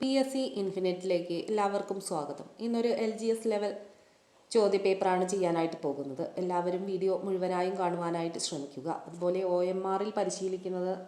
P S C ഇൻഫിനിറ്റിലേക്ക് എല്ലാവർക്കും സ്വാഗതം. ഇന്നൊരു എൽ ജി എസ് ലെവൽ ചോദ്യപേപ്പറാണ് ചെയ്യാനായിട്ട് പോകുന്നത്. എല്ലാവരും വീഡിയോ മുഴുവനായും കാണുവാനായിട്ട് ശ്രമിക്കുക. അതുപോലെ ഒ എം ആറിൽ പരിശീലിക്കുന്നത്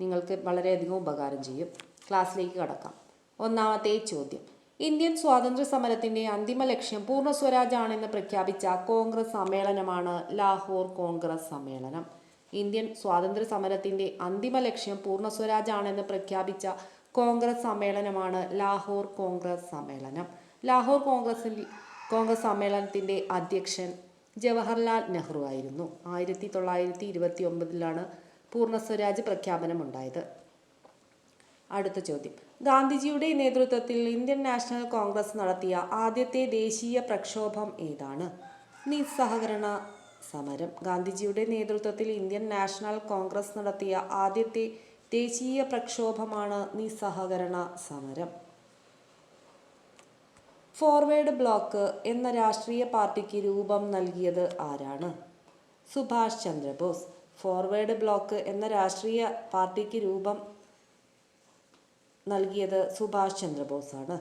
നിങ്ങൾക്ക് വളരെയധികം ഉപകാരം ചെയ്യും. ക്ലാസ്സിലേക്ക് കടക്കാം. ഒന്നാമത്തെ ചോദ്യം. ഇന്ത്യൻ സ്വാതന്ത്ര്യ സമരത്തിന്റെ അന്തിമ ലക്ഷ്യം പൂർണ സ്വരാജാണെന്ന് പ്രഖ്യാപിച്ച കോൺഗ്രസ് സമ്മേളനമാണ് ലാഹോർ കോൺഗ്രസ് സമ്മേളനം. ഇന്ത്യൻ സ്വാതന്ത്ര്യ സമരത്തിന്റെ അന്തിമ ലക്ഷ്യം പൂർണ സ്വരാജാണെന്ന് പ്രഖ്യാപിച്ച കോൺഗ്രസ് സമ്മേളനമാണ് ലാഹോർ കോൺഗ്രസ് സമ്മേളനം. ലാഹോർ കോൺഗ്രസിൽ കോൺഗ്രസ് സമ്മേളനത്തിന്റെ അധ്യക്ഷൻ ജവഹർലാൽ നെഹ്റു ആയിരുന്നു. ആയിരത്തി തൊള്ളായിരത്തി ഇരുപത്തി ഒമ്പതിലാണ് പൂർണ സ്വരാജ് പ്രഖ്യാപനം പ്രഖ്യാപനമുണ്ടായത്. അടുത്ത ചോദ്യം. ഗാന്ധിജിയുടെ നേതൃത്വത്തിൽ ഇന്ത്യൻ നാഷണൽ കോൺഗ്രസ് നടത്തിയ ആദ്യത്തെ ദേശീയ പ്രക്ഷോഭം ഏതാണ്? നിസ്സഹകരണ സമരം. ഗാന്ധിജിയുടെ നേതൃത്വത്തിൽ ഇന്ത്യൻ നാഷണൽ കോൺഗ്രസ് നടത്തിയ ആദ്യത്തെ ദേശീയ പ്രക്ഷോഭമാണ് നിസ്സഹകരണ സമരം. ഫോർവേഡ് ബ്ലോക്ക് എന്ന രാഷ്ട്രീയ പാർട്ടിക്ക് രൂപം നൽകിയത് ആരാണ്? സുഭാഷ് ചന്ദ്രബോസ്. ഫോർവേഡ് ബ്ലോക്ക് എന്ന രാഷ്ട്രീയ പാർട്ടിക്ക് രൂപം നൽകിയത് സുഭാഷ് ചന്ദ്രബോസാണ്.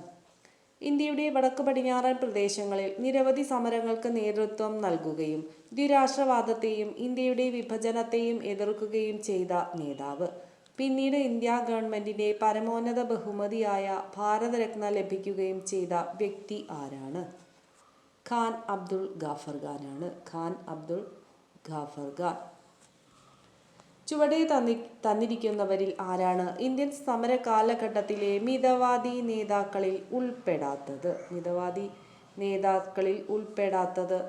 ഇന്ത്യയുടെ വടക്കു പടിഞ്ഞാറൻ പ്രദേശങ്ങളിൽ നിരവധി സമരങ്ങൾക്ക് നേതൃത്വം നൽകുകയും ദ്വിരാഷ്ട്രവാദത്തെയും ഇന്ത്യയുടെ വിഭജനത്തെയും എതിർക്കുകയും ചെയ്ത നേതാവ് പിന്നീട് ഇന്ത്യ ഗവൺമെന്റിന്റെ പരമോന്നത ബഹുമതിയായ ഭാരതരത്ന ലഭിക്കുകയും ചെയ്ത വ്യക്തി ആരാണ്? ഖാൻ അബ്ദുൾ ഗാഫർ ഖാനാണ് ഖാൻ അബ്ദുൾ ഗാഫർ ഖാൻ. ചുവടെ തന്നി തന്നിരിക്കുന്നവരിൽ ആരാണ്? ഇന്ത്യൻ സമര കാലഘട്ടത്തിലെ മിതവാദി നേതാക്കളിൽ ഉൾപ്പെടാത്തത്. മിതവാദി നേതാക്കളിൽ ഉൾപ്പെടാത്തത്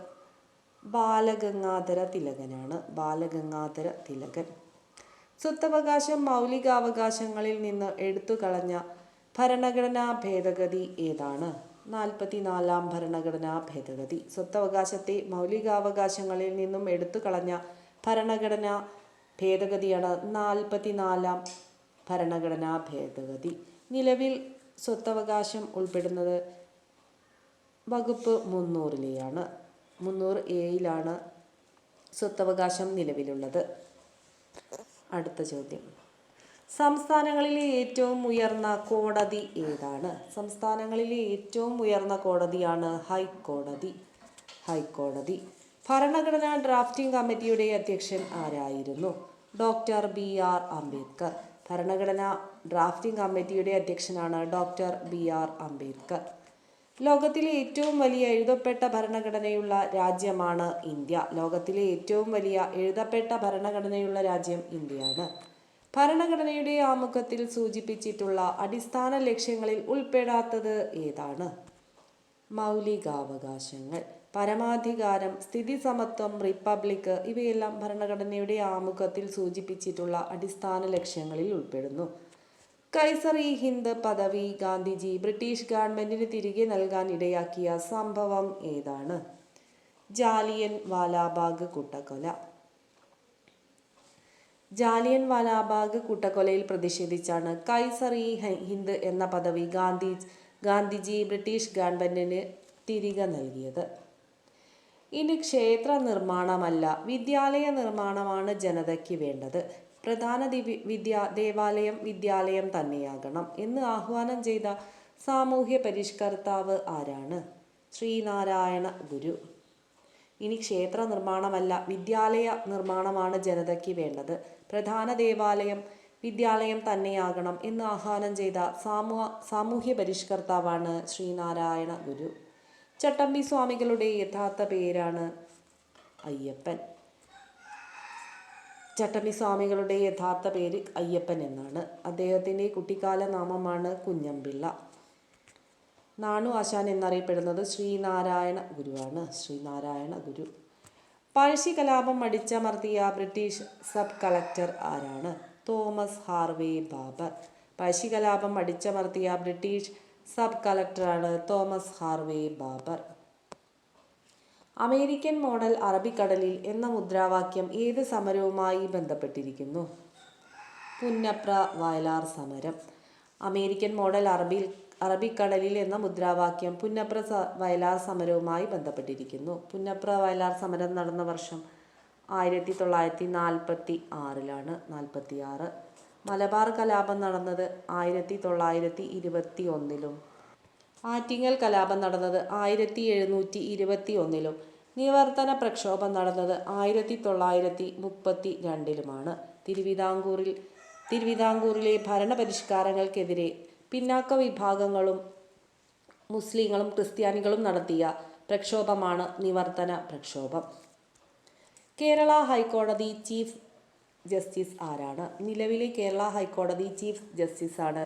ബാലഗംഗാധര തിലകനാണ്. ബാലഗംഗാധര തിലകൻ. സ്വത്തവകാശം മൗലികാവകാശങ്ങളിൽ നിന്ന് എടുത്തു കളഞ്ഞ ഭരണഘടനാ ഭേദഗതി ഏതാണ്? നാൽപ്പത്തിനാലാം ഭരണഘടനാ ഭേദഗതി. സ്വത്തവകാശത്തെ മൗലികാവകാശങ്ങളിൽ നിന്നും എടുത്തു കളഞ്ഞ ഭരണഘടനാ ഭേദഗതിയാണ് നാൽപ്പത്തിനാലാം ഭരണഘടനാ ഭേദഗതി. നിലവിൽ സ്വത്തവകാശം ഉൾപ്പെടുന്നത് വകുപ്പ് മുന്നൂറിലെയാണ് മുന്നൂറ് എയിലാണ് സ്വത്തവകാശം നിലവിലുള്ളത്. അടുത്ത ചോദ്യം. സംസ്ഥാനങ്ങളിലെ ഏറ്റവും ഉയർന്ന കോടതി ഏതാണ്? സംസ്ഥാനങ്ങളിലെ ഏറ്റവും ഉയർന്ന കോടതിയാണ് ഹൈക്കോടതി. ഹൈക്കോടതി. ഭരണഘടനാ ഡ്രാഫ്റ്റിംഗ് കമ്മിറ്റിയുടെ അധ്യക്ഷൻ ആരായിരുന്നു? Doctor B R Ambedkar. ഭരണഘടനാ ഡ്രാഫ്റ്റിംഗ് കമ്മിറ്റിയുടെ അധ്യക്ഷനാണ് ഡോക്ടർ ബി ആർ അംബേദ്കർ. ലോകത്തിലെ ഏറ്റവും വലിയ എഴുതപ്പെട്ട ഭരണഘടനയുള്ള രാജ്യമാണ് ഇന്ത്യ. ലോകത്തിലെ ഏറ്റവും വലിയ എഴുതപ്പെട്ട ഭരണഘടനയുള്ള രാജ്യം ഇന്ത്യയാണ്. ഭരണഘടനയുടെ ആമുഖത്തിൽ സൂചിപ്പിച്ചിട്ടുള്ള അടിസ്ഥാന ലക്ഷ്യങ്ങളിൽ ഉൾപ്പെടാത്തത് ഏതാണ്? മൗലികാവകാശങ്ങൾ പരമാധികാരം സ്ഥിതി സമത്വം റിപ്പബ്ലിക് ഇവയെല്ലാം ഭരണഘടനയുടെ ആമുഖത്തിൽ സൂചിപ്പിച്ചിട്ടുള്ള അടിസ്ഥാന ലക്ഷ്യങ്ങളിൽ ഉൾപ്പെടുന്നു. കൈസർ ഇ ഹിന്ദ് പദവി ഗാന്ധിജി ബ്രിട്ടീഷ് ഗവൺമെന്റിന് തിരികെ നൽകാൻ ഇടയാക്കിയ സംഭവം ഏതാണ്? ജാലിയൻ വാലാബാഗ് കൂട്ടക്കൊല. ജാലിയൻ വാലാബാഗ് കൂട്ടക്കൊലയിൽ പ്രതിഷേധിച്ചാണ് കൈസർ ഇ ഹിന്ദ് എന്ന പദവി ഗാന്ധി ഗാന്ധിജി ബ്രിട്ടീഷ് ഗവൺമെന്റിന് തിരികെ നൽകിയത്. ഇനി ക്ഷേത്ര നിർമ്മാണമല്ല വിദ്യാലയ നിർമ്മാണമാണ് ജനതയ്ക്ക് വേണ്ടത്. പ്രധാന ദിവി വിദ്യ ദേവാലയം വിദ്യാലയം തന്നെയാകണം എന്ന് ആഹ്വാനം ചെയ്ത സാമൂഹ്യ പരിഷ്കർത്താവ് ആരാണ്? ശ്രീനാരായണ ഗുരു. ഇനി ക്ഷേത്ര നിർമ്മാണമല്ല വിദ്യാലയ നിർമ്മാണമാണ് ജനതയ്ക്ക് വേണ്ടത്. പ്രധാന ദേവാലയം വിദ്യാലയം തന്നെയാകണം എന്ന് ആഹ്വാനം ചെയ്ത സാമൂഹ സാമൂഹ്യ പരിഷ്കർത്താവാണ് ശ്രീനാരായണ ഗുരു. ചട്ടമ്പി സ്വാമികളുടെ യഥാർത്ഥ പേരാണ് അയ്യപ്പൻ. ചട്ടമ്പി സ്വാമികളുടെ യഥാർത്ഥ പേര് അയ്യപ്പൻ എന്നാണ്. അദ്ദേഹത്തിന്റെ കുട്ടിക്കാല നാമമാണ് കുഞ്ഞമ്പിള്ള. നാണു ആശാൻ എന്നറിയപ്പെടുന്നത് ശ്രീനാരായണ ഗുരുവാണ്. ശ്രീനാരായണ ഗുരു. പഴശ്ശി കലാപം അടിച്ചമർത്തിയ ബ്രിട്ടീഷ് സബ് കളക്ടർ ആരാണ്? Thomas Harvey Baber. പഴശ്ശി കലാപം അടിച്ചമർത്തിയ British sub കളക്ടറാണ് Thomas Harvey Baber. American model അറബിക്കടലിൽ എന്ന മുദ്രാവാക്യം ഏത് സമരവുമായി ബന്ധപ്പെട്ടിരിക്കുന്നു? പുന്നപ്ര വയലാർ സമരം. അമേരിക്കൻ മോഡൽ അറബിൽ അറബിക്കടലിൽ എന്ന മുദ്രാവാക്യം പുന്നപ്ര വയലാർ സമരവുമായി ബന്ധപ്പെട്ടിരിക്കുന്നു. പുന്നപ്ര വയലാർ സമരം നടന്ന വർഷം ആയിരത്തി തൊള്ളായിരത്തി നാൽപ്പത്തി ആറിലാണ് നാൽപ്പത്തി ആറ് മലബാർ കലാപം നടന്നത് ആയിരത്തി തൊള്ളായിരത്തി ഇരുപത്തി ഒന്നിലും ആറ്റിങ്ങൽ കലാപം നടന്നത് ആയിരത്തി എഴുന്നൂറ്റി ഇരുപത്തി ഒന്നിലും നിവർത്തന പ്രക്ഷോഭം നടന്നത് ആയിരത്തി തൊള്ളായിരത്തി മുപ്പത്തി രണ്ടിലുമാണ് തിരുവിതാംകൂറിൽ തിരുവിതാംകൂറിലെ ഭരണപരിഷ്കാരങ്ങൾക്കെതിരെ പിന്നാക്ക വിഭാഗങ്ങളും മുസ്ലിങ്ങളും ക്രിസ്ത്യാനികളും നടത്തിയ പ്രക്ഷോഭമാണ് നിവർത്തന പ്രക്ഷോഭം. കേരള ഹൈക്കോടതി ചീഫ് ജസ്റ്റിസ് ആരാണ്? നിലവിലെ കേരള ഹൈക്കോടതി ചീഫ് ജസ്റ്റിസ് ആണ്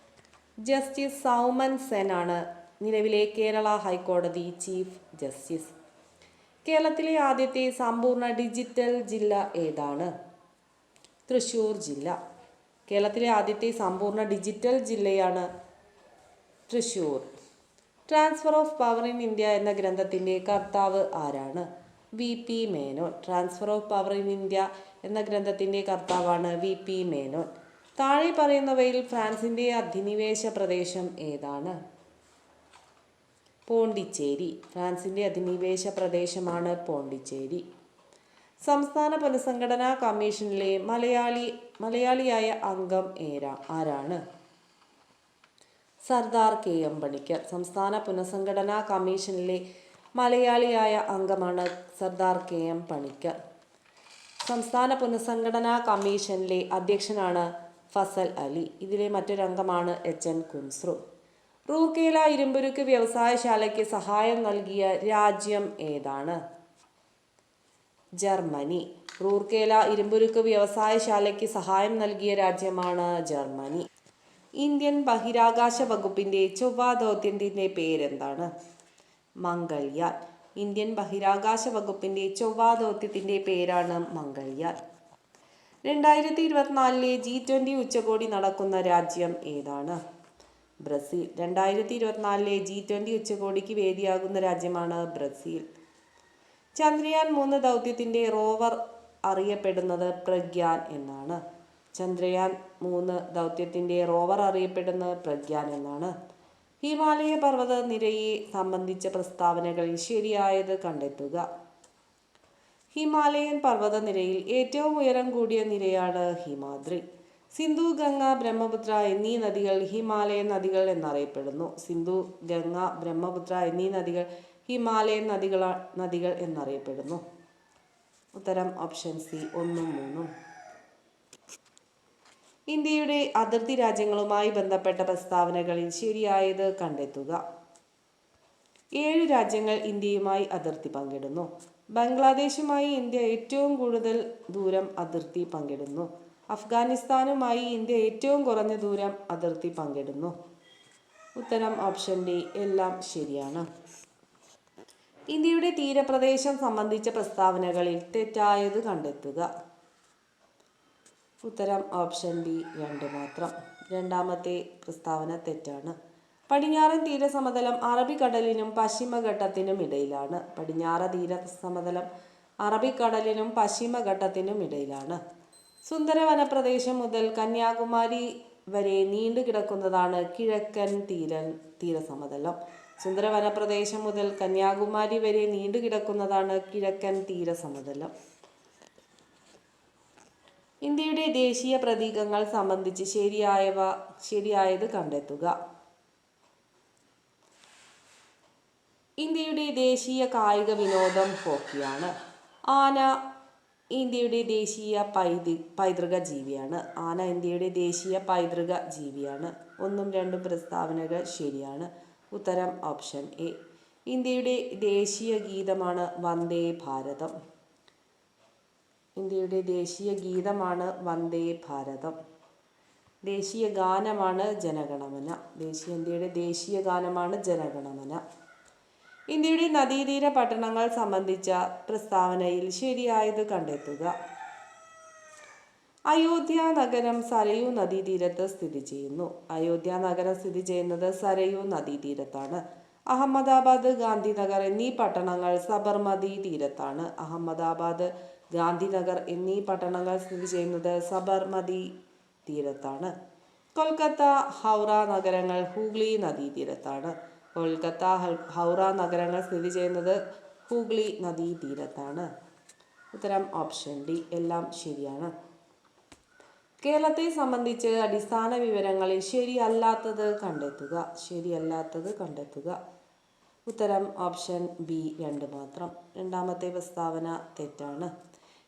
ജസ്റ്റിസ് സൗമൻ സെൻ ആണ് നിലവിലെ കേരള ഹൈക്കോടതി ചീഫ് ജസ്റ്റിസ് കേരളത്തിലെ ആദ്യത്തെ സമ്പൂർണ ഡിജിറ്റൽ ജില്ല ഏതാണ്? തൃശ്ശൂർ ജില്ല. കേരളത്തിലെ ആദ്യത്തെ സമ്പൂർണ ഡിജിറ്റൽ ജില്ലയാണ് Thrissur. Transfer of power in India എന്ന ഗ്രന്ഥത്തിന്റെ കർത്താവ് ആരാണ്? V P Menon. Transfer of power in India എന്ന ഗ്രന്ഥത്തിന്റെ കർത്താവാണ് വി പി മേനോൻ. താഴെ പറയുന്നവയിൽ ഫ്രാൻസിന്റെ അധിനിവേശ പ്രദേശം ഏതാണ്? പോണ്ടിച്ചേരി. ഫ്രാൻസിന്റെ അധിനിവേശ പ്രദേശമാണ് പോണ്ടിച്ചേരി. സംസ്ഥാന പുനഃസംഘടനാ കമ്മീഷനിലെ മലയാളി മലയാളിയായ അംഗം ഏരാ ആരാണ്? സർദാർ കെ. എം പണിക്കർ സംസ്ഥാന പുനഃസംഘടനാ കമ്മീഷനിലെ മലയാളിയായ അംഗമാണ് സർദാർ കെ. എം പണിക്കർ സംസ്ഥാന പുനഃസംഘടനാ കമ്മീഷനിലെ അധ്യക്ഷനാണ് ഫസൽ അലി. ഇതിലെ മറ്റൊരംഗമാണ് എച്ച്. എൻ. കുൻസ്രു റൂർക്കേല ഇരുമ്പുരുക്ക് വ്യവസായശാലയ്ക്ക് സഹായം നൽകിയ രാജ്യം ഏതാണ്? ജർമ്മനി. റൂർക്കേല ഇരുമ്പുരുക്ക് വ്യവസായശാലയ്ക്ക് സഹായം നൽകിയ രാജ്യമാണ് ജർമ്മനി. ഇന്ത്യൻ ബഹിരാകാശ വകുപ്പിന്റെ ചൊവ്വ ദൗത്യത്തിന്റെ പേരെന്താണ്? മംഗൾയാൻ. ഇന്ത്യൻ ബഹിരാകാശ വകുപ്പിന്റെ ചൊവ്വ ദൗത്യത്തിന്റെ പേരാണ് മംഗൾയാൻ. രണ്ടായിരത്തി ഇരുപത്തിനാലിലെ ജി ട്വന്റി ഉച്ചകോടി നടക്കുന്ന രാജ്യം ഏതാണ്? ബ്രസീൽ. രണ്ടായിരത്തി ഇരുപത്തിനാലിലെ ജി ട്വന്റി ഉച്ചകോടിക്ക് വേദിയാകുന്ന രാജ്യമാണ് ബ്രസീൽ. ചന്ദ്രയാൻ മൂന്ന് ദൗത്യത്തിന്റെ റോവർ അറിയപ്പെടുന്നത് പ്രഗ്യാൻ എന്നാണ്. ചന്ദ്രയാൻ മൂന്ന് ദൗത്യത്തിന്റെ റോവർ അറിയപ്പെടുന്നത് പ്രഗ്യാൻ എന്നാണ്. ഹിമാലയ പർവത നിരയെ സംബന്ധിച്ച പ്രസ്താവനകൾ ശരിയായത് കണ്ടെത്തുക. ഹിമാലയൻ പർവത നിരയിൽ ഏറ്റവും ഉയരം കൂടിയ നിരയാണ് ഹിമാദ്രി. സിന്ധു ഗംഗ ബ്രഹ്മപുത്ര എന്നീ നദികൾ ഹിമാലയൻ നദികൾ എന്നറിയപ്പെടുന്നു. സിന്ധു ഗംഗ ബ്രഹ്മപുത്ര എന്നീ നദികൾ ഹിമാലയൻ നദികൾ നദികൾ എന്നറിയപ്പെടുന്നു. ഉത്തരം ഓപ്ഷൻ സി ഒന്നും മൂന്നും. ഇന്ത്യയുടെ അതിർത്തി രാജ്യങ്ങളുമായി ബന്ധപ്പെട്ട പ്രസ്താവനകളിൽ ശരിയായത് കണ്ടെത്തുക. ഏഴ് രാജ്യങ്ങൾ ഇന്ത്യയുമായി അതിർത്തി പങ്കിടുന്നു. ബംഗ്ലാദേശുമായി ഇന്ത്യ ഏറ്റവും കൂടുതൽ ദൂരം അതിർത്തി പങ്കിടുന്നു. അഫ്ഗാനിസ്ഥാനുമായി ഇന്ത്യ ഏറ്റവും കുറഞ്ഞ ദൂരം അതിർത്തി പങ്കിടുന്നു. ഉത്തരം ഓപ്ഷൻ ഡി എല്ലാം ശരിയാണ്. ഇന്ത്യയുടെ തീരപ്രദേശം സംബന്ധിച്ച പ്രസ്താവനകളിൽ തെറ്റായത് കണ്ടെത്തുക. ഉത്തരം ഓപ്ഷൻ ബി രണ്ട് മാത്രം. രണ്ടാമത്തെ പ്രസ്താവന തെറ്റാണ്. പടിഞ്ഞാറൻ തീരസമതലം അറബിക്കടലിനും പശ്ചിമഘട്ടത്തിനും ഇടയിലാണ്. പടിഞ്ഞാറ് തീരസമതലം അറബിക്കടലിനും പശ്ചിമഘട്ടത്തിനും ഇടയിലാണ്. സുന്ദര പ്രദേശം മുതൽ കന്യാകുമാരി വരെ നീണ്ടു കിടക്കുന്നതാണ് കിഴക്കൻ തീരൻ തീരസമതലം. സുന്ദരവന പ്രദേശം മുതൽ കന്യാകുമാരി വരെ നീണ്ടു കിടക്കുന്നതാണ് കിഴക്കൻ തീരസമതലം. ഇന്ത്യയുടെ ദേശീയ പ്രതീകങ്ങൾ സംബന്ധിച്ച് ശരിയായവ ശരിയായത് കണ്ടെത്തുക. ഇന്ത്യയുടെ ദേശീയ കായിക വിനോദം ഹോക്കിയാണ്. ആന ഇന്ത്യയുടെ ദേശീയ പൈതൃ പൈതൃക ജീവിയാണ്. ആന ഇന്ത്യയുടെ ദേശീയ പൈതൃക ജീവിയാണ്. ഒന്നും രണ്ടും പ്രസ്താവനകൾ ശരിയാണ്. ഉത്തരം ഓപ്ഷൻ എ. ഇന്ത്യയുടെ ദേശീയ ഗീതമാണ് വന്ദേ ഭാരതം. ഇന്ത്യയുടെ ദേശീയ ഗീതമാണ് വന്ദേ ഭാരതം. ദേശീയ ഗാനമാണ് ജനഗണമന. ദേശീയ ഇന്ത്യയുടെ ദേശീയ ഗാനമാണ് ജനഗണമന. ഇന്ത്യയുടെ നദീതീര പട്ടണങ്ങൾ സംബന്ധിച്ച പ്രസ്താവനയിൽ ശരിയായത് കണ്ടെത്തുക. അയോധ്യ നഗരം സരയൂ നദീതീരത്ത് സ്ഥിതി ചെയ്യുന്നു. അയോധ്യ നഗരം സ്ഥിതി ചെയ്യുന്നത് സരയൂ നദീതീരത്താണ്. അഹമ്മദാബാദ് ഗാന്ധിനഗർ എന്നീ പട്ടണങ്ങൾ സബർമതി തീരത്താണ്. അഹമ്മദാബാദ് ഗാന്ധിനഗർ എന്നീ പട്ടണങ്ങൾ സ്ഥിതി ചെയ്യുന്നത് സബർമതി തീരത്താണ്. കൊൽക്കത്ത ഹൗറ നഗരങ്ങൾ ഹൂഗ്ലി നദീതീരത്താണ്. കൊൽക്കത്ത ഹൗറ നഗരങ്ങൾ സ്ഥിതി ചെയ്യുന്നത് ഹൂഗ്ലി നദീതീരത്താണ് ഉത്തരം ഓപ്ഷൻ ഡി എല്ലാം ശരിയാണ്. കേരളത്തെ സംബന്ധിച്ച് അടിസ്ഥാന വിവരങ്ങളിൽ ശരിയല്ലാത്തത് കണ്ടെത്തുക ശരിയല്ലാത്തത് കണ്ടെത്തുക. ഉത്തരം ഓപ്ഷൻ ബി രണ്ട് മാത്രം. രണ്ടാമത്തെ പ്രസ്താവന തെറ്റാണ്.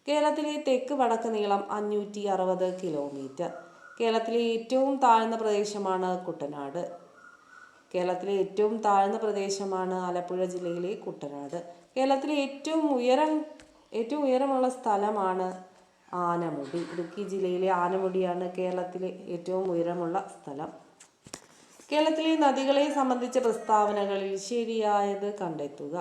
കേരളത്തിലെ തെക്ക് വടക്ക് നീളം അഞ്ഞൂറ്റി അറുപത് കിലോമീറ്റർ കേരളത്തിലെ ഏറ്റവും താഴ്ന്ന പ്രദേശമാണ് കുട്ടനാട്. കേരളത്തിലെ ഏറ്റവും താഴ്ന്ന പ്രദേശമാണ് ആലപ്പുഴ ജില്ലയിലെ കുട്ടനാട്. കേരളത്തിലെ ഏറ്റവും ഉയരം ഏറ്റവും ഉയരമുള്ള സ്ഥലമാണ് ആനമുടി. ഇടുക്കി ജില്ലയിലെ ആനമുടിയാണ് കേരളത്തിലെ ഏറ്റവും ഉയരമുള്ള സ്ഥലം. കേരളത്തിലെ നദികളെ സംബന്ധിച്ച പ്രസ്താവനകളിൽ ശരിയായത് കണ്ടെത്തുക.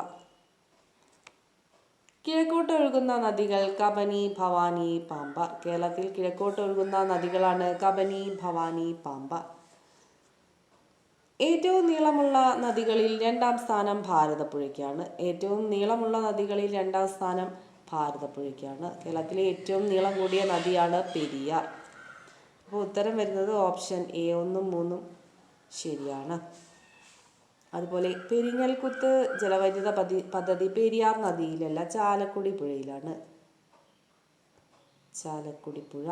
കിഴക്കോട്ടൊഴുകുന്ന നദികൾ കബനി ഭവാനി പാമ്പ. കേരളത്തിൽ കിഴക്കോട്ടൊഴുകുന്ന നദികളാണ് കബനി ഭവാനി പാമ്പാർ ഏറ്റവും നീളമുള്ള നദികളിൽ രണ്ടാം സ്ഥാനം ഭാരതപ്പുഴയ്ക്കാണ്. ഏറ്റവും നീളമുള്ള നദികളിൽ രണ്ടാം സ്ഥാനം ഭാരതപ്പുഴയ്ക്കാണ്. കേരളത്തിലെ ഏറ്റവും നീളം കൂടിയ നദിയാണ് പെരിയാർ. അപ്പോൾ ഉത്തരം വരുന്നത് ഓപ്ഷൻ എ ഒന്നും മൂന്നും ശരിയാണ്. അതുപോലെ പെരിങ്ങൽകുത്ത് ജലവൈദ്യുത പതി പദ്ധതി പെരിയാർ നദിയിലല്ല ചാലക്കുടി പുഴയിലാണ്. ചാലക്കുടി പുഴ.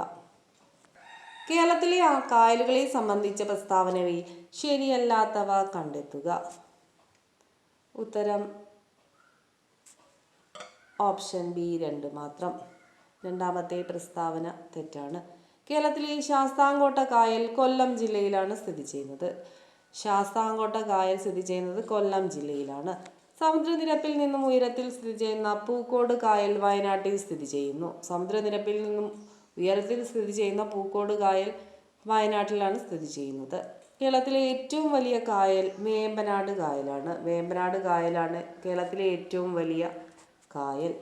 കേരളത്തിലെ കായലുകളെ സംബന്ധിച്ച പ്രസ്താവനകളിൽ ശരിയല്ലാത്തവ കണ്ടെത്തുക. ഉത്തരം ഓപ്ഷൻ ബി രണ്ട് മാത്രം. രണ്ടാമത്തെ പ്രസ്താവന തെറ്റാണ്. കേരളത്തിലെ ശാസ്താംകോട്ട കായൽ കൊല്ലം ജില്ലയിലാണ് സ്ഥിതി ചെയ്യുന്നത്. ശാസ്താംകോട്ട കായൽ സ്ഥിതി ചെയ്യുന്നത് കൊല്ലം ജില്ലയിലാണ്. സമുദ്രനിരപ്പിൽ നിന്നും ഉയരത്തിൽ സ്ഥിതി ചെയ്യുന്ന പൂക്കോട് കായൽ വയനാട്ടിൽ സ്ഥിതി ചെയ്യുന്നു. സമുദ്രനിരപ്പിൽ നിന്നും ഉയരത്തിൽ സ്ഥിതി ചെയ്യുന്ന പൂക്കോട് കായൽ വയനാട്ടിലാണ് സ്ഥിതി ചെയ്യുന്നത്. കേരളത്തിലെ ഏറ്റവും വലിയ കായൽ വേമ്പനാട് കായലാണ്. വേമ്പനാട് കായലാണ് കേരളത്തിലെ ഏറ്റവും വലിയ കായൽ.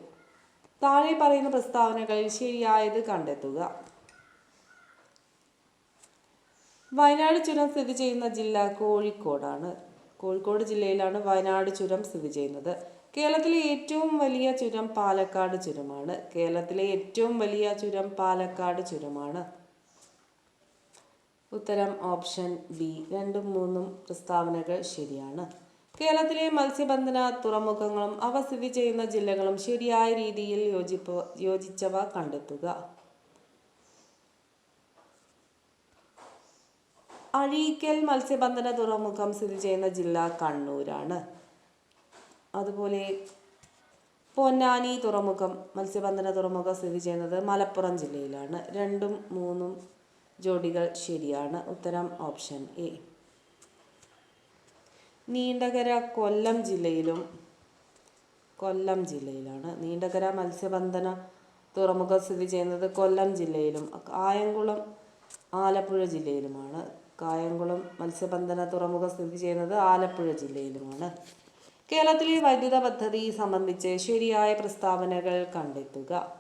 താഴെ പറയുന്ന പ്രസ്താവനകളിൽ ശരിയായത് കണ്ടെത്തുക. വയനാട് ചുരം സ്ഥിതി ചെയ്യുന്ന ജില്ല കോഴിക്കോടാണ്. കോഴിക്കോട് ജില്ലയിലാണ് വയനാട് ചുരം സ്ഥിതി ചെയ്യുന്നത്. കേരളത്തിലെ ഏറ്റവും വലിയ ചുരം പാലക്കാട് ചുരമാണ്. കേരളത്തിലെ ഏറ്റവും വലിയ ചുരം പാലക്കാട് ചുരമാണ്. ഉത്തരം ഓപ്ഷൻ ബി. രണ്ടും മൂന്നും പ്രസ്താവനകൾ ശരിയാണ്. കേരളത്തിലെ മത്സ്യബന്ധന തുറമുഖങ്ങളും അവ സ്ഥിതി ചെയ്യുന്ന ജില്ലകളും ശരിയായ രീതിയിൽ യോജിപ്പ് യോജിച്ചവ കണ്ടെത്തുക. അഴീക്കൽ മത്സ്യബന്ധന തുറമുഖം സ്ഥിതി ചെയ്യുന്ന ജില്ല കണ്ണൂരാണ്. അതുപോലെ പൊന്നാനി തുറമുഖം മത്സ്യബന്ധന തുറമുഖം സ്ഥിതി ചെയ്യുന്നത് മലപ്പുറം ജില്ലയിലാണ്. രണ്ടും മൂന്നും ജോഡികൾ ശരിയാണ്. ഉത്തരം ഓപ്ഷൻ എ. നീണ്ടകര കൊല്ലം ജില്ലയിലും കൊല്ലം ജില്ലയിലാണ്. നീണ്ടകര മത്സ്യബന്ധന തുറമുഖം സ്ഥിതി ചെയ്യുന്നത് കൊല്ലം ജില്ലയിലും കായംകുളം ആലപ്പുഴ ജില്ലയിലുമാണ്. കായംകുളം മത്സ്യബന്ധന തുറമുഖം സ്ഥിതി ചെയ്യുന്നത് ആലപ്പുഴ ജില്ലയിലുമാണ്. കേരളത്തിലെ വൈദ്യുത പദ്ധതി സംബന്ധിച്ച് ശരിയായ പ്രസ്താവനകൾ കണ്ടെത്തുക.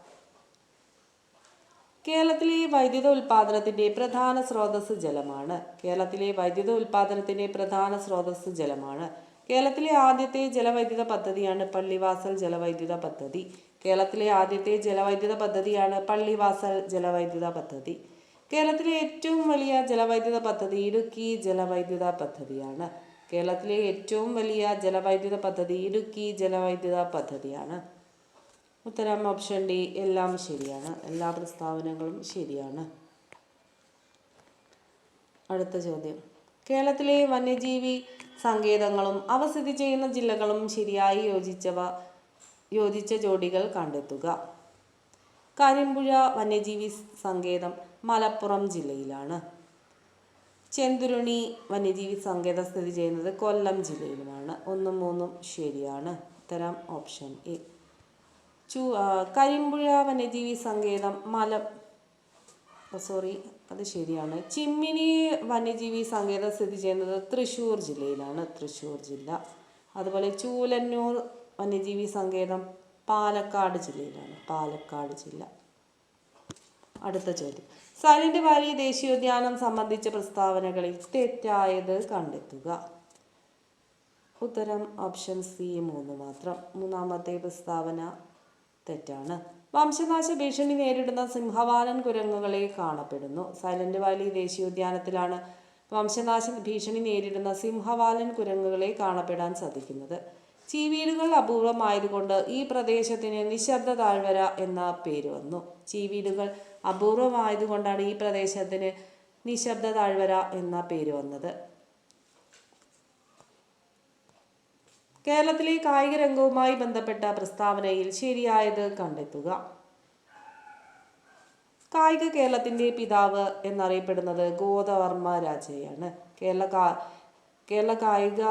കേരളത്തിലെ വൈദ്യുത ഉൽപാദനത്തിന്റെ പ്രധാന സ്രോതസ് ജലമാണ്. കേരളത്തിലെ വൈദ്യുത ഉൽപാദനത്തിന്റെ പ്രധാന സ്രോതസ് ജലമാണ്. കേരളത്തിലെ ആദ്യത്തെ ജലവൈദ്യുത പദ്ധതിയാണ് പള്ളിവാസൽ ജലവൈദ്യുത പദ്ധതി. കേരളത്തിലെ ആദ്യത്തെ ജലവൈദ്യുത പദ്ധതിയാണ് പള്ളിവാസൽ ജലവൈദ്യുത പദ്ധതി. കേരളത്തിലെ ഏറ്റവും വലിയ ജലവൈദ്യുത പദ്ധതി ഇടുക്കി ജലവൈദ്യുത പദ്ധതിയാണ്. കേരളത്തിലെ ഏറ്റവും വലിയ ജലവൈദ്യുത പദ്ധതി ഇടുക്കി ജലവൈദ്യുത പദ്ധതിയാണ്. ഉത്തരം ഓപ്ഷൻ ഡി എല്ലാം ശരിയാണ്. എല്ലാ പ്രസ്താവനകളും ശരിയാണ്. അടുത്ത ചോദ്യം. കേരളത്തിലെ വന്യജീവി സങ്കേതങ്ങളും അവ സ്ഥിതി ചെയ്യുന്ന ജില്ലകളും ശരിയായി യോജിച്ചവ യോജിച്ച ജോഡികൾ കണ്ടെത്തുക. കാര്യമ്പുഴ വന്യജീവി സങ്കേതം മലപ്പുറം ജില്ലയിലാണ്. ചെന്തുരുണി വന്യജീവി സങ്കേതം സ്ഥിതി ചെയ്യുന്നത് കൊല്ലം ജില്ലയിലുമാണ്. ഒന്നും മൂന്നും ശരിയാണ്. ഉത്തരം ഓപ്ഷൻ എ ചു കരിമ്പുഴ വന്യജീവി സങ്കേതം മല. സോറി അത് ശരിയാണ്. ചിമ്മിനി വന്യജീവി സങ്കേതം സ്ഥിതി ചെയ്യുന്നത് തൃശ്ശൂർ ജില്ലയിലാണ്. തൃശ്ശൂർ ജില്ല. അതുപോലെ ചൂലന്നൂർ വന്യജീവി സങ്കേതം പാലക്കാട് ജില്ലയിലാണ്. പാലക്കാട് ജില്ല. അടുത്ത ചോദ്യം. സൈലന്റ് വാലി ദേശീയോദ്യാനം സംബന്ധിച്ച പ്രസ്താവനകളിൽ തെറ്റായത് കണ്ടെത്തുക. ഉത്തരം ഓപ്ഷൻ സി മൂന്ന് മാത്രം. മൂന്നാമത്തെ പ്രസ്താവന തെറ്റാണ്. വംശനാശ ഭീഷണി നേരിടുന്ന സിംഹവാലൻ കുരങ്ങുകളെ കാണപ്പെടുന്നു. സൈലന്റ് വാലി ദേശീയോദ്യാനത്തിലാണ് വംശനാശ ഭീഷണി നേരിടുന്ന സിംഹവാലൻ കുരങ്ങുകളെ കാണപ്പെടാൻ സാധിക്കുന്നത്. ചീവീടുകൾ അപൂർവമായതുകൊണ്ട് ഈ പ്രദേശത്തിന് നിശബ്ദ താഴ്വര എന്ന പേര് വന്നു. ചീവീടുകൾ അപൂർവമായതുകൊണ്ടാണ് ഈ പ്രദേശത്തിന് നിശബ്ദ താഴ്വര എന്ന പേര് വന്നത്. കേരളത്തിലെ കായിക രംഗവുമായി ബന്ധപ്പെട്ട പ്രസ്താവനയിൽ ശരിയായത് കണ്ടെത്തുക. കായിക കേരളത്തിന്റെ പിതാവ് എന്നറിയപ്പെടുന്നത് ഗോദവർമ്മ രാജയാണ്. കേരള കാ- കേരള കായിക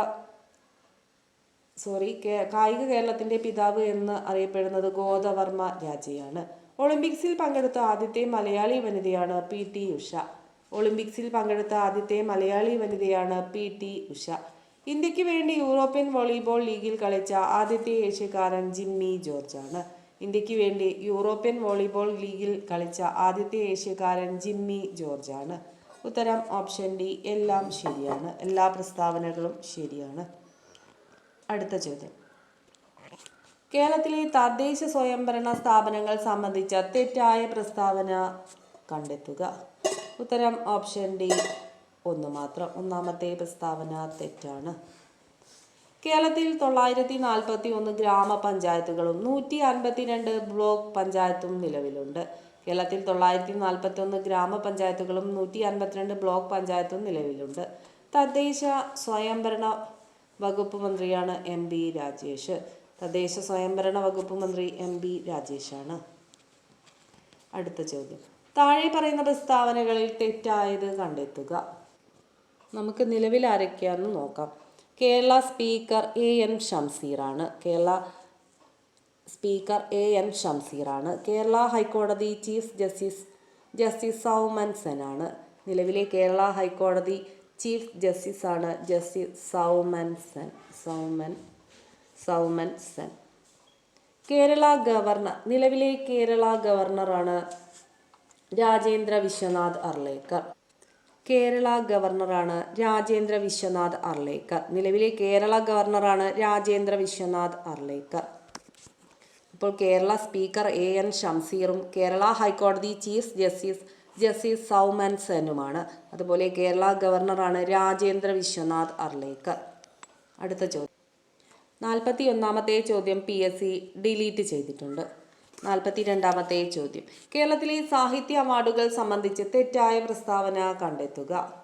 സോറി കായിക കേരളത്തിന്റെ പിതാവ് എന്ന് അറിയപ്പെടുന്നത് ഗോദവർമ്മ രാജയാണ്. ഒളിമ്പിക്സിൽ പങ്കെടുത്ത ആദ്യത്തെ മലയാളി വനിതയാണ് പി ടി ഉഷ. ഒളിമ്പിക്സിൽ പങ്കെടുത്ത ആദ്യത്തെ മലയാളി വനിതയാണ് പി ടി ഉഷ. ഇന്ത്യയ്ക്ക് വേണ്ടി യൂറോപ്യൻ വോളിബോൾ ലീഗിൽ കളിച്ച ആദ്യത്തെ ഏഷ്യക്കാരൻ ജിമ്മി ജോർജാണ്. ഇന്ത്യയ്ക്ക് വേണ്ടി യൂറോപ്യൻ വോളിബോൾ ലീഗിൽ കളിച്ച ആദ്യത്തെ ഏഷ്യക്കാരൻ ജിമ്മി ജോർജാണ്. ഉത്തരം ഓപ്ഷൻ ഡി എല്ലാം ശരിയാണ്. എല്ലാ പ്രസ്താവനകളും ശരിയാണ്. അടുത്ത ചോദ്യം. കേരളത്തിലെ തദ്ദേശ സ്വയംഭരണ സ്ഥാപനങ്ങൾ സംബന്ധിച്ച തെറ്റായ പ്രസ്താവന കണ്ടെത്തുക. ഉത്തരം ഓപ്ഷൻ ഡി. ഒന്ന് മാത്രം. ഒന്നാമത്തെ പ്രസ്താവന തെറ്റാണ്. കേരളത്തിൽ തൊള്ളായിരത്തി നാൽപ്പത്തി ഒന്ന് ഗ്രാമപഞ്ചായത്തുകളും നൂറ്റി അൻപത്തിരണ്ട് ബ്ലോക്ക് പഞ്ചായത്തും നിലവിലുണ്ട്. കേരളത്തിൽ തൊള്ളായിരത്തി നാൽപ്പത്തി ഒന്ന് ഗ്രാമപഞ്ചായത്തുകളും നൂറ്റി അൻപത്തിരണ്ട് ബ്ലോക്ക് പഞ്ചായത്തും നിലവിലുണ്ട്. തദ്ദേശ സ്വയംഭരണ വകുപ്പ് മന്ത്രിയാണ് എം ബി രാജേഷ്. തദ്ദേശ സ്വയംഭരണ വകുപ്പ് മന്ത്രി എം ബി രാജേഷാണ്. അടുത്ത ചോദ്യം. താഴെ പറയുന്ന പ്രസ്താവനകളിൽ തെറ്റായത് കണ്ടെത്തുക. നമുക്ക് നിലവിൽ ആരൊക്കെയാണെന്ന് നോക്കാം. കേരള സ്പീക്കർ എ എൻ ഷംസീറാണ് കേരള സ്പീക്കർ എ എൻ ഷംസീറാണ് കേരള ഹൈക്കോടതി ചീഫ് ജസ്റ്റിസ് ജസ്റ്റിസ് സൗമൻസനാണ് നിലവിലെ കേരള ഹൈക്കോടതി ചീഫ് ജസ്റ്റിസാണ് ജസ്റ്റിസ് സൗമൻസൻ സൗമൻ സൗമൻ സെൻ കേരള ഗവർണർ നിലവിലെ കേരള ഗവർണറാണ് രാജേന്ദ്ര വിശ്വനാഥ് അർലേക്കർ. കേരള ഗവർണറാണ് രാജേന്ദ്ര വിശ്വനാഥ് അർലേക്കർ. നിലവിലെ കേരള ഗവർണറാണ് രാജേന്ദ്ര വിശ്വനാഥ് അർലേക്കർ. ഇപ്പോൾ കേരള സ്പീക്കർ എ എൻ ഷംസീറും കേരള ഹൈക്കോടതി ചീഫ് ജസ്റ്റിസ് ജസ്റ്റിസ് സൗമൻ സെനുമാണ് അതുപോലെ കേരള ഗവർണറാണ് രാജേന്ദ്ര വിശ്വനാഥ് അർലേക്കർ. അടുത്ത ചോദ്യം. നാൽപ്പത്തി ഒന്നാമത്തെ ചോദ്യം പി എസ് സി ഡിലീറ്റ് ചെയ്തിട്ടുണ്ട്. നാൽപ്പത്തി രണ്ടാമത്തെ ചോദ്യം. കേരളത്തിലെ സാഹിത്യ അവാർഡുകൾ സംബന്ധിച്ച് തെറ്റായ പ്രസ്താവന കണ്ടെത്തുക.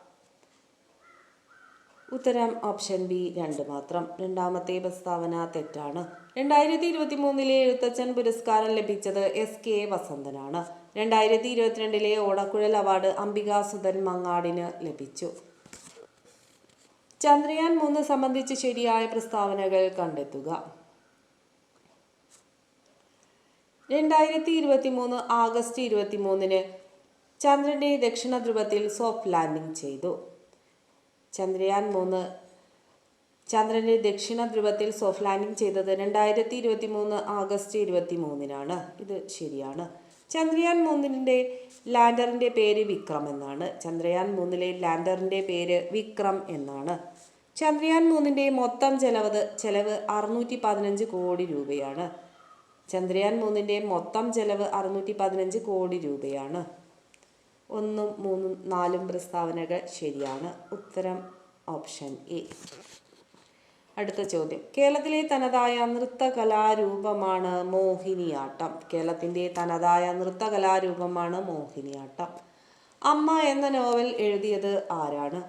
ഉത്തരം ഓപ്ഷൻ ബി രണ്ട് മാത്രം. രണ്ടാമത്തെ പ്രസ്താവന തെറ്റാണ്. രണ്ടായിരത്തി ഇരുപത്തി മൂന്നിലെ എഴുത്തച്ഛൻ പുരസ്കാരം ലഭിച്ചത് എസ് കെ വസന്തനാണ്. രണ്ടായിരത്തി ഇരുപത്തിരണ്ടിലെ ഓടക്കുഴൽ അവാർഡ് അംബിക സുധൻ മങ്ങാടിന് ലഭിച്ചു. ചന്ദ്രയാൻ മൂന്ന് സംബന്ധിച്ച് ശരിയായ പ്രസ്താവനകൾ കണ്ടെത്തുക. രണ്ടായിരത്തി ഇരുപത്തി മൂന്ന് ആഗസ്റ്റ് ഇരുപത്തി മൂന്നിന് ചന്ദ്രന്റെ ദക്ഷിണ ധ്രുവത്തിൽ സോഫ്റ്റ് ലാൻഡിംഗ് ചെയ്തു. ചന്ദ്രയാൻ മൂന്ന് ചന്ദ്രന്റെ ദക്ഷിണ ധ്രുവത്തിൽ സോഫ്റ്റ് ലാൻഡിംഗ് ചെയ്തത് രണ്ടായിരത്തി ഇരുപത്തി മൂന്ന് ആഗസ്റ്റ് ഇരുപത്തി മൂന്നിനാണ് ഇത് ശരിയാണ്. ചന്ദ്രയാൻ മൂന്നിന്റെ ലാൻഡറിന്റെ പേര് വിക്രം എന്നാണ്. ചന്ദ്രയാൻ മൂന്നിലെ ലാൻഡറിന്റെ പേര് വിക്രം എന്നാണ്. ചന്ദ്രയാൻ മൂന്നിന്റെ മൊത്തം ചെലവ് ചെലവ് അറുന്നൂറ്റി പതിനഞ്ച് കോടി രൂപയാണ്. ചന്ദ്രയാൻ മൂന്നിന്റെ മൊത്തം ചെലവ് അറുന്നൂറ്റി പതിനഞ്ച് കോടി രൂപയാണ്. ഒന്നും മൂന്നും നാലും പ്രസ്താവനകൾ ശരിയാണ്. ഉത്തരം ഓപ്ഷൻ എ. അടുത്ത ചോദ്യം. കേരളത്തിലെ തനതായ നൃത്തകലാരൂപമാണ് മോഹിനിയാട്ടം. കേരളത്തിന്റെ തനതായ നൃത്തകലാരൂപമാണ് മോഹിനിയാട്ടം. അമ്മ എന്ന നോവൽ എഴുതിയത് ആരാണ്?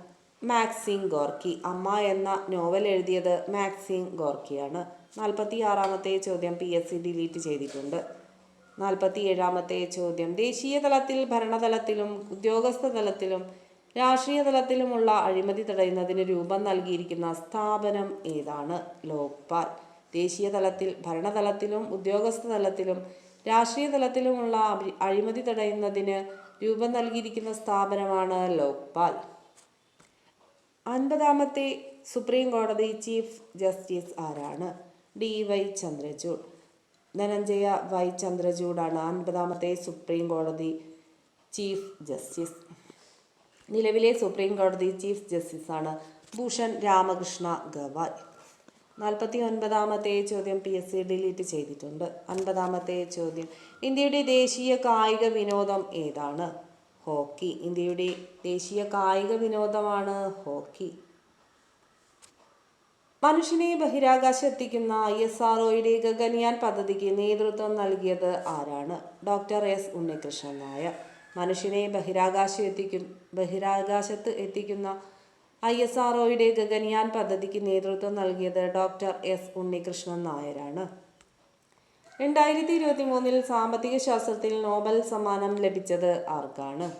Maxim Gorky. അമ്മ എന്ന നോവൽ എഴുതിയത് മാക്സിം ഗോർക്കിയാണ്. നാൽപ്പത്തി ആറാമത്തെ ചോദ്യം പി എസ് സി ഡിലീറ്റ് ചെയ്തിട്ടുണ്ട്. നാൽപ്പത്തി ഏഴാമത്തെ ചോദ്യം. ദേശീയ തലത്തിൽ ഭരണതലത്തിലും ഉദ്യോഗസ്ഥ തലത്തിലും രാഷ്ട്രീയ തലത്തിലുമുള്ള അഴിമതി തടയുന്നതിന് രൂപം നൽകിയിരിക്കുന്ന സ്ഥാപനം ഏതാണ്? ലോക്പാൽ. ദേശീയ തലത്തിൽ ഭരണതലത്തിലും ഉദ്യോഗസ്ഥ തലത്തിലും രാഷ്ട്രീയ തലത്തിലുമുള്ള അഴിമതി തടയുന്നതിന് രൂപം നൽകിയിരിക്കുന്ന സ്ഥാപനമാണ് ലോക്പാൽ. അൻപതാമത്തെ സുപ്രീം കോടതി ചീഫ് ജസ്റ്റിസ് ആരാണ്? D Y Chandrachud. Dhananjaya Y ചന്ദ്രചൂഡാണ് അൻപതാമത്തെ സുപ്രീം കോടതി ചീഫ് ജസ്റ്റിസ്. നിലവിലെ സുപ്രീം കോടതി ചീഫ് ജസ്റ്റിസാണ് ഭൂഷൺ രാമകൃഷ്ണ ഗവായ്. നാൽപ്പത്തി ഒൻപതാമത്തെ ചോദ്യം പി എസ് സി ഡിലീറ്റ് ചെയ്തിട്ടുണ്ട്. അൻപതാമത്തെ ചോദ്യം ഇന്ത്യയുടെ ദേശീയ കായിക വിനോദം ഏതാണ്? ഹോക്കി. ഇന്ത്യയുടെ ദേശീയ കായിക വിനോദമാണ് ഹോക്കി. മനുഷ്യനെ ബഹിരാകാശം എത്തിക്കുന്ന ഐ എസ് ആർ ഒയുടെ ഗഗൻയാൻ പദ്ധതിക്ക് നേതൃത്വം നൽകിയത് ആരാണ്? Doctor S Unnikrishnan Nair. മനുഷ്യനെ ബഹിരാകാശം എത്തിക്കും ബഹിരാകാശത്ത് എത്തിക്കുന്ന ഐ എസ് ആർ ഗഗൻയാൻ പദ്ധതിക്ക് നേതൃത്വം നൽകിയത് ഡോക്ടർ എസ് ഉണ്ണികൃഷ്ണൻ നായരാണ്. രണ്ടായിരത്തി ഇരുപത്തി മൂന്നിൽ സാമ്പത്തിക ശാസ്ത്രത്തിൽ നോബൽ സമ്മാനം ലഭിച്ചത് ആർക്കാണ്?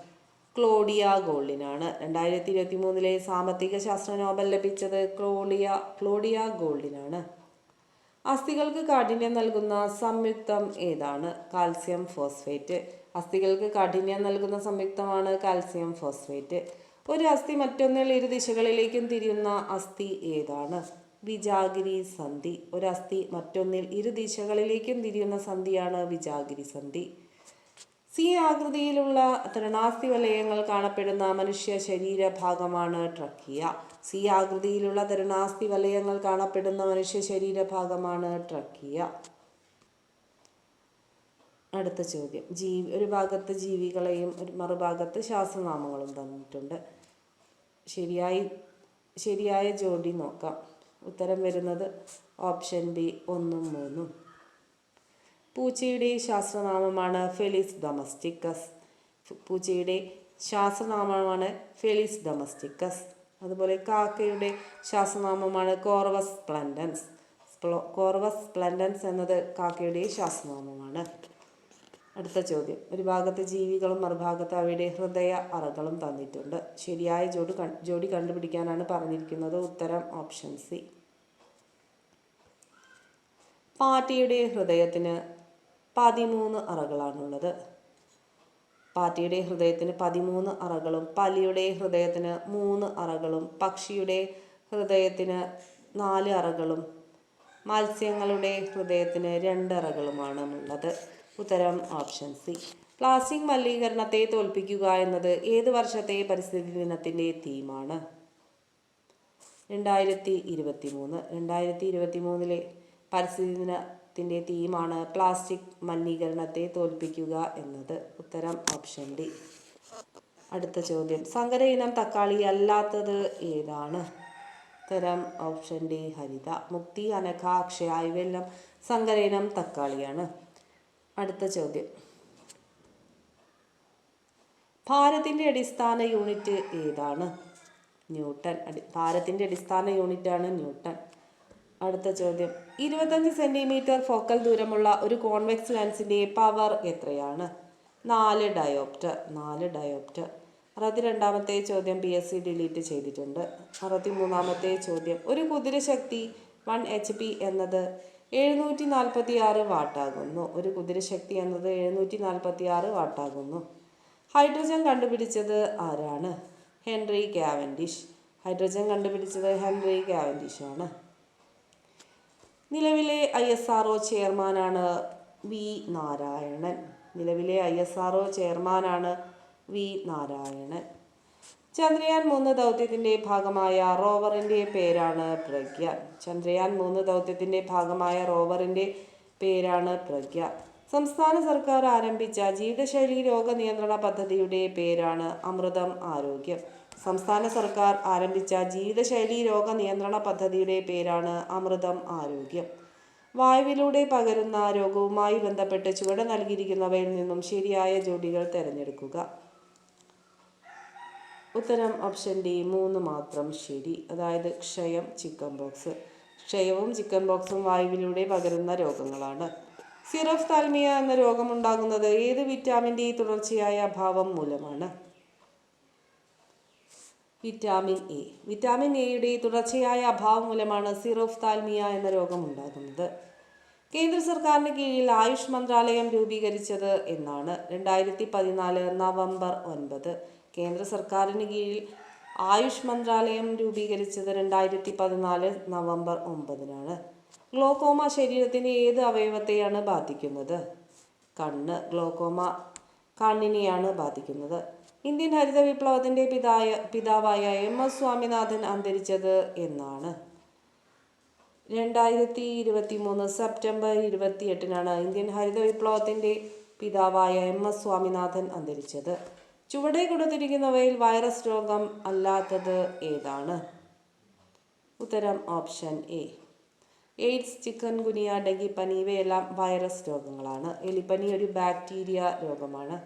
ക്ലോഡിയ ഗോൾഡിനാണ്. രണ്ടായിരത്തി ഇരുപത്തി മൂന്നിലെ സാമ്പത്തിക ശാസ്ത്ര നോബൽ ലഭിച്ചത് ക്ലോഡിയ ക്ലോഡിയ ഗോൾഡിനാണ്. അസ്ഥികൾക്ക് കാഠിന്യം നൽകുന്ന സംയുക്തം ഏതാണ്? Calcium phosphate. അസ്ഥികൾക്ക് കാഠിന്യം നൽകുന്ന സംയുക്തമാണ് കാൽസ്യം ഫോസ്ഫേറ്റ്. ഒരു അസ്ഥി മറ്റൊന്നിൽ ഇരു ദിശകളിലേക്കും തിരിയുന്ന അസ്ഥി ഏതാണ്? വിജാഗിരി സന്ധി. ഒരു അസ്ഥി മറ്റൊന്നിൽ ഇരു ദിശകളിലേക്കും തിരിയുന്ന സന്ധിയാണ് വിജാഗിരി സന്ധി. സി ആകൃതിയിലുള്ള തൃണാസ്ഥി വലയങ്ങൾ കാണപ്പെടുന്ന മനുഷ്യ ശരീരഭാഗമാണ് ട്രക്കിയ. സി ആകൃതിയിലുള്ള തൃണാസ്ഥി വലയങ്ങൾ കാണപ്പെടുന്ന മനുഷ്യ ശരീരഭാഗമാണ് ട്രക്കിയ. അടുത്ത ചോദ്യം. ജീവി ഒരു ഭാഗത്ത് ജീവികളെയും ഒരു മറുഭാഗത്ത് ശ്വാസനാമങ്ങളും തന്നിട്ടുണ്ട്. ശരിയായി ശരിയായ ജോഡി നോക്കാം. ഉത്തരം വരുന്നത് ഓപ്ഷൻ ബി ഒന്നും മൂന്നും. പൂച്ചയുടെ ശാസ്ത്രനാമമാണ് ഫെലിസ് ഡൊമസ്റ്റിക്കസ്. പൂച്ചയുടെ ശാസ്ത്രനാമമാണ് ഫെലിസ് ഡൊമസ്റ്റിക്കസ്. അതുപോലെ കാക്കയുടെ ശാസ്ത്രനാമമാണ് കോർവസ് സ്പ്ലൻഡൻസ് കോർവസ് സ്പ്ലൻഡൻസ് എന്നത് കാക്കയുടെ ശാസ്ത്രനാമമാണ് അടുത്ത ചോദ്യം. ഒരു ഭാഗത്ത് ജീവികളും മറുഭാഗത്ത് അവയുടെ ഹൃദയ അറകളും തന്നിട്ടുണ്ട്. ശരിയായ ജോഡി ജോഡി കണ്ടുപിടിക്കാനാണ് പറഞ്ഞിരിക്കുന്നത് ഉത്തരം ഓപ്ഷൻ സി. പാറ്റിയുടെ ഹൃദയത്തിന് പതിമൂന്ന് അറകളാണുള്ളത്. പാറ്റിയുടെ ഹൃദയത്തിന് പതിമൂന്ന് അറകളും പലിയുടെ ഹൃദയത്തിന് മൂന്ന് അറകളും പക്ഷിയുടെ ഹൃദയത്തിന് നാല് അറകളും മത്സ്യങ്ങളുടെ ഹൃദയത്തിന് രണ്ട് അറകളുമാണ് ഉള്ളത് ഉത്തരം ഓപ്ഷൻ സി പ്ലാസ്റ്റിക് മലിനീകരണത്തെ തോൽപ്പിക്കുക എന്നത് ഏത് വർഷത്തെ പരിസ്ഥിതി ദിനത്തിന്റെ തീമാണ് രണ്ടായിരത്തി ഇരുപത്തി മൂന്ന് രണ്ടായിരത്തി ഇരുപത്തി മൂന്നിലെ പരിസ്ഥിതി ദിനത്തിന്റെ തീമാണ് പ്ലാസ്റ്റിക് മലിനീകരണത്തെ തോൽപ്പിക്കുക എന്നത്. ഉത്തരം ഓപ്ഷൻ ഡി അടുത്ത ചോദ്യം. സങ്കര ഇനം തക്കാളി അല്ലാത്തത് ഏതാണ്? ഉത്തരം ഓപ്ഷൻ ഡി ഹരിത. മുക്തി അനഘ അക്ഷയ ഇവയെല്ലാം സങ്കര ഇനം തക്കാളിയാണ്. അടുത്ത ചോദ്യം. ഭാരത്തിന്റെ അടിസ്ഥാന യൂണിറ്റ് ഏതാണ്? ന്യൂട്ടൺ. അടി ഭാരത്തിന്റെ അടിസ്ഥാന യൂണിറ്റാണ് ന്യൂട്ടൺ. അടുത്ത ചോദ്യം. ഇരുപത്തഞ്ച് സെന്റിമീറ്റർ ഫോക്കൽ ദൂരമുള്ള ഒരു കോൺവെക്സ് ലെൻസിന്റെ പവർ എത്രയാണ്? നാല് ഡയോപ്റ്റർ നാല് ഡയോപ്റ്റർ. അറുപത്തി രണ്ടാമത്തെ ചോദ്യം പി എസ് സി ഡിലീറ്റ് ചെയ്തിട്ടുണ്ട്. അറുപത്തി മൂന്നാമത്തെ ചോദ്യം. ഒരു കുതിരശക്തി വൺ എച്ച് പി എന്നത് എഴുന്നൂറ്റി നാൽപ്പത്തി ആറ് വാട്ടാകുന്നു. ഒരു കുതിരശക്തി എന്നത് എഴുന്നൂറ്റി നാൽപ്പത്തി ആറ് വാട്ടാകുന്നു. ഹൈഡ്രജൻ കണ്ടുപിടിച്ചത് ആരാണ്? Henry Cavendish. ഹൈഡ്രജൻ കണ്ടുപിടിച്ചത് ഹെൻറി കാവൻഡിഷ് ആണ് നിലവിലെ ഐ എസ് ആർ ഒ ചെയർമാനാണ് വി നാരായണൻ. നിലവിലെ ഐ എസ് ആർ ഒ ചെയർമാനാണ് വി നാരായണൻ. ചന്ദ്രയാൻ മൂന്ന് ദൗത്യത്തിന്റെ ഭാഗമായ റോവറിന്റെ പേരാണ് പ്രഗ്യ. ചന്ദ്രയാൻ മൂന്ന് ദൗത്യത്തിന്റെ ഭാഗമായ റോവറിന്റെ പേരാണ് പ്രഗ്യ. സംസ്ഥാന സർക്കാർ ആരംഭിച്ച ജീവിതശൈലി രോഗനിയന്ത്രണ പദ്ധതിയുടെ പേരാണ് അമൃതം ആരോഗ്യം. സംസ്ഥാന സർക്കാർ ആരംഭിച്ച ജീവിതശൈലി രോഗനിയന്ത്രണ പദ്ധതിയുടെ പേരാണ് അമൃതം ആരോഗ്യം. വായുവിലൂടെ പകരുന്ന രോഗവുമായി ബന്ധപ്പെട്ട് ചുവടെ നൽകിയിരിക്കുന്നവയിൽ നിന്നും ശരിയായ ജോഡികൾ തിരഞ്ഞെടുക്കുക. ഉത്തരം ഓപ്ഷൻ ഡി മൂന്ന് മാത്രം ശരി. അതായത് ക്ഷയം ചിക്കൻ ബോക്സ് ക്ഷയവും ചിക്കൻ ബോക്സും വായുവിലൂടെ പകരുന്ന രോഗങ്ങളാണ്. സിറഫ് താൽമിയ എന്ന രോഗമുണ്ടാകുന്നത് ഏത് വിറ്റാമിന്റെ തുടർച്ചയായ അഭാവം മൂലമാണ്? വിറ്റാമിൻ എ വിറ്റാമിൻ എയുടെ തുടർച്ചയായ അഭാവം മൂലമാണ് സിറോഫ് താൽമിയ എന്ന രോഗം ഉണ്ടാകുന്നത് കേന്ദ്ര സർക്കാരിന് കീഴിൽ ആയുഷ് മന്ത്രാലയം രൂപീകരിച്ചത് എന്നാണ്. രണ്ടായിരത്തി പതിനാല് നവംബർ ഒൻപത്. കേന്ദ്ര സർക്കാരിന് കീഴിൽ ആയുഷ് മന്ത്രാലയം രൂപീകരിച്ചത് രണ്ടായിരത്തി പതിനാല് നവംബർ ഒമ്പതിനാണ്. ഗ്ലോക്കോമ ശരീരത്തിന്റെ ഏത് അവയവത്തെയാണ് ബാധിക്കുന്നത്? കണ്ണ് ഗ്ലോക്കോമ കണ്ണിനെയാണ് ബാധിക്കുന്നത്. ഇന്ത്യൻ ഹരിത വിപ്ലവത്തിന്റെ പിതായ പിതാവായ എം എസ് സ്വാമിനാഥൻ അന്തരിച്ചത് എന്നാണ്. രണ്ടായിരത്തി ഇരുപത്തി മൂന്ന് സെപ്റ്റംബർ ഇരുപത്തിയെട്ടിനാണ് ഇന്ത്യൻ ഹരിത വിപ്ലവത്തിന്റെ പിതാവായ എം എസ് സ്വാമിനാഥൻ അന്തരിച്ചത്. ചുവടെ കൊടുത്തിരിക്കുന്നവയിൽ വൈറസ് രോഗം അല്ലാത്തത് ഏതാണ്? ഉത്തരം option A AIDS chikungunya ഡെങ്കിപ്പനി ഇവയെല്ലാം വൈറസ് രോഗങ്ങളാണ്. എലിപ്പനി ഒരു ബാക്ടീരിയ രോഗമാണ്.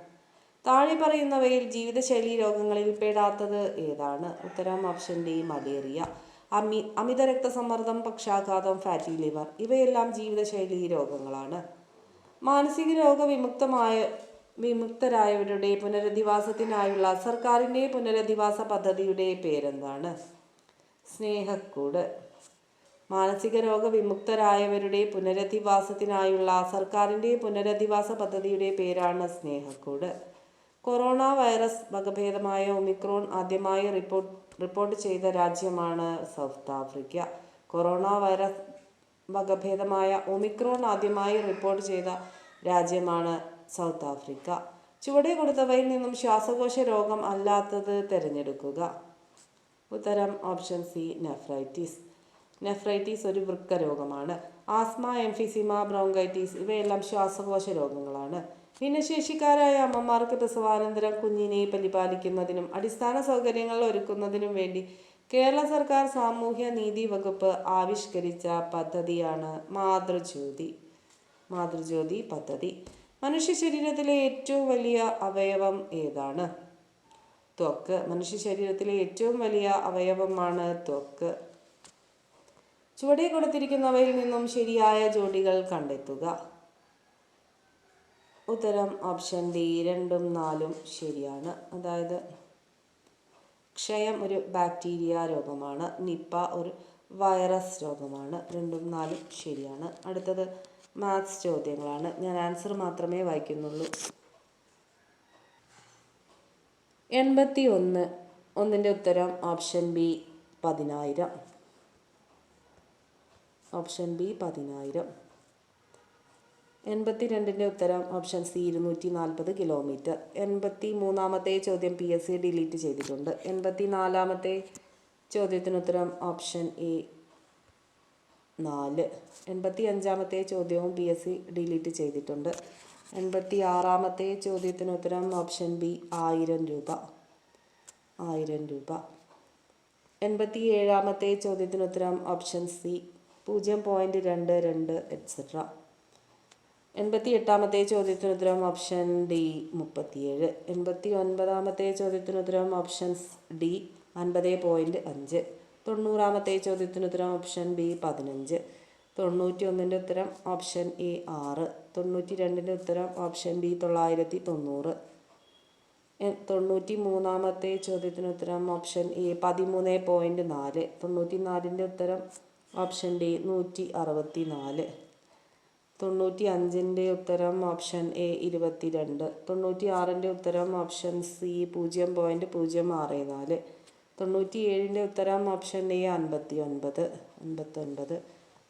താഴെ പറയുന്നവയിൽ ജീവിതശൈലി രോഗങ്ങളിൽ പെടാത്തത് ഏതാണ്? ഉത്തരം ഓപ്ഷൻ ഡി മലേറിയ. അമി അമിത രക്തസമ്മർദ്ദം പക്ഷാഘാതം ഫാറ്റി ലിവർ ഇവയെല്ലാം ജീവിതശൈലി രോഗങ്ങളാണ്. മാനസിക രോഗ വിമുക്തമായ വിമുക്തരായവരുടെ പുനരധിവാസത്തിനായുള്ള സർക്കാരിന്റെ പുനരധിവാസ പദ്ധതിയുടെ പേരെന്താണ്? സ്നേഹക്കൂട്. മാനസിക രോഗ വിമുക്തരായവരുടെ പുനരധിവാസത്തിനായുള്ള സർക്കാരിന്റെ പുനരധിവാസ പദ്ധതിയുടെ പേരാണ് സ്നേഹക്കൂട്. കൊറോണ വൈറസ് വകഭേദമായ ഒമിക്രോൺ ആദ്യമായി റിപ്പോർട്ട് റിപ്പോർട്ട് ചെയ്ത രാജ്യമാണ് സൗത്ത് ആഫ്രിക്ക. കൊറോണ വൈറസ് വകഭേദമായ ഒമിക്രോൺ ആദ്യമായി റിപ്പോർട്ട് ചെയ്ത രാജ്യമാണ് സൗത്ത് ആഫ്രിക്ക. ചുവടെ കൊടുത്തവയിൽ നിന്നും ശ്വാസകോശ രോഗം അല്ലാത്തത് തിരഞ്ഞെടുക്കുക. ഉത്തരം ഓപ്ഷൻ സി നെഫ്രൈറ്റിസ്. നെഫ്രൈറ്റിസ് ഒരു വൃക്ക രോഗമാണ് ആസ്മ എംഫിസിമ ബ്രോങ്കൈറ്റിസ് ഇവയെല്ലാം ശ്വാസകോശ രോഗങ്ങളാണ്. ഭിന്നശേഷിക്കാരായ അമ്മമാർക്ക് പ്രസവാനന്തരം കുഞ്ഞിനെ പരിപാലിക്കുന്നതിനും അടിസ്ഥാന സൗകര്യങ്ങൾ ഒരുക്കുന്നതിനും വേണ്ടി കേരള സർക്കാർ സാമൂഹ്യ നീതി വകുപ്പ് ആവിഷ്കരിച്ച പദ്ധതിയാണ് മാതൃജ്യോതി. മാതൃജ്യോതി പദ്ധതി. മനുഷ്യ ശരീരത്തിലെ ഏറ്റവും വലിയ അവയവം ഏതാണ്? ത്വക്ക്. മനുഷ്യ ശരീരത്തിലെ ഏറ്റവും വലിയ അവയവമാണ് ത്വക്ക്. ചുവടെ കൊടുത്തിരിക്കുന്നവയിൽ നിന്നും ശരിയായ ജോഡികൾ കണ്ടെത്തുക. ഉത്തരം ഓപ്ഷൻ ഡി. രണ്ടും നാലും ശരിയാണ്. അതായത് ക്ഷയം ഒരു ബാക്ടീരിയ രോഗമാണ്. നിപ്പ ഒരു വൈറസ് രോഗമാണ്. രണ്ടും നാലും ശരിയാണ്. അടുത്തത് മാത്സ് ചോദ്യങ്ങളാണ്. ഞാൻ ആൻസർ മാത്രമേ വായിക്കുന്നുള്ളൂ. എൺപത്തി ഒന്ന് ഒന്നിന്റെ ഉത്തരം ഓപ്ഷൻ ബി പതിനായിരം. ഓപ്ഷൻ ബി പതിനായിരം. എൺപത്തി രണ്ടിന്റെ ഉത്തരം ഓപ്ഷൻ സി ഇരുന്നൂറ്റി നാൽപ്പത് കിലോമീറ്റർ എൺപത്തി മൂന്നാമത്തെ ചോദ്യം പി എസ് സി ഡിലീറ്റ് ചെയ്തിട്ടുണ്ട്. എൺപത്തി നാലാമത്തെ ചോദ്യത്തിന് ഉത്തരം ഓപ്ഷൻ എ നാല്. എൺപത്തി അഞ്ചാമത്തെ ചോദ്യവും പി എസ് സി ഡിലീറ്റ് ചെയ്തിട്ടുണ്ട്. എൺപത്തി ആറാമത്തെ ചോദ്യത്തിന് ഉത്തരം ഓപ്ഷൻ ബി ആയിരം രൂപ. ആയിരം രൂപ. എൺപത്തി ഏഴാമത്തെ ചോദ്യത്തിന് ഉത്തരം ഓപ്ഷൻ സി പൂജ്യം പോയിന്റ് രണ്ട് രണ്ട് എക്സെട്ര എൺപത്തി എട്ടാമത്തെ ചോദ്യത്തിന് ഉത്തരം ഓപ്ഷൻ ഡി മുപ്പത്തിയേഴ്. എൺപത്തി ഒൻപതാമത്തെ ചോദ്യത്തിന് ഉത്തരം ഓപ്ഷൻ ഡി അൻപത് പോയിന്റ് അഞ്ച്. തൊണ്ണൂറാമത്തെ ചോദ്യത്തിന് ഉത്തരം ഓപ്ഷൻ ബി പതിനഞ്ച്. തൊണ്ണൂറ്റി ഒന്നിന്റെ ഉത്തരം ഓപ്ഷൻ എ ആറ്. തൊണ്ണൂറ്റി രണ്ടിന്റെ ഉത്തരം ഓപ്ഷൻ ബി തൊള്ളായിരത്തി തൊണ്ണൂറ് തൊണ്ണൂറ്റി മൂന്നാമത്തെ ചോദ്യത്തിന് ഉത്തരം ഓപ്ഷൻ എ പതിമൂന്ന് പോയിന്റ് നാല്. തൊണ്ണൂറ്റി നാലിന്റെ ഉത്തരം ഓപ്ഷൻ ഡി നൂറ്റി അറുപത്തി നാല് തൊണ്ണൂറ്റി അഞ്ചിന്റെ ഉത്തരം ഓപ്ഷൻ എ ഇരുപത്തി രണ്ട് തൊണ്ണൂറ്റി ആറിന്റെ ഉത്തരം ഓപ്ഷൻ സി പൂജ്യം പോയിന്റ് പൂജ്യം ആറ് നാല്. തൊണ്ണൂറ്റി ഏഴിന്റെ ഉത്തരം ഓപ്ഷൻ എ അൻപത്തി ഒൻപത് അൻപത്തൊൻപത്.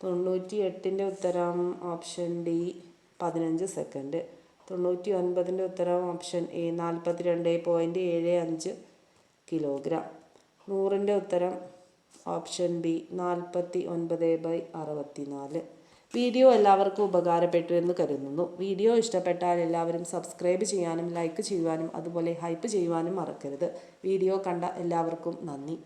തൊണ്ണൂറ്റി എട്ടിന്റെ ഉത്തരം ഓപ്ഷൻ ഡി പതിനഞ്ച് സെക്കൻഡ് തൊണ്ണൂറ്റി ഒൻപതിന്റെ ഉത്തരം ഓപ്ഷൻ എ നാൽപ്പത്തി രണ്ട് പോയിന്റ് ഏഴ് അഞ്ച് കിലോഗ്രാം നൂറിന്റെ ഉത്തരം ഓപ്ഷൻ ബി നാൽപ്പത്തി ഒൻപത് ബൈ അറുപത്തി നാല് വീഡിയോ എല്ലാവർക്കും ഉപകാരപ്പെട്ടു എന്ന് കരുതുന്നു. വീഡിയോ ഇഷ്ടപ്പെട്ടാൽ എല്ലാവരും സബ്സ്ക്രൈബ് ചെയ്യാനും ലൈക്ക് ചെയ്യുവാനും അതുപോലെ ഹൈപ്പ് ചെയ്യുവാനും മറക്കരുത്. വീഡിയോ കണ്ട എല്ലാവർക്കും നന്ദി.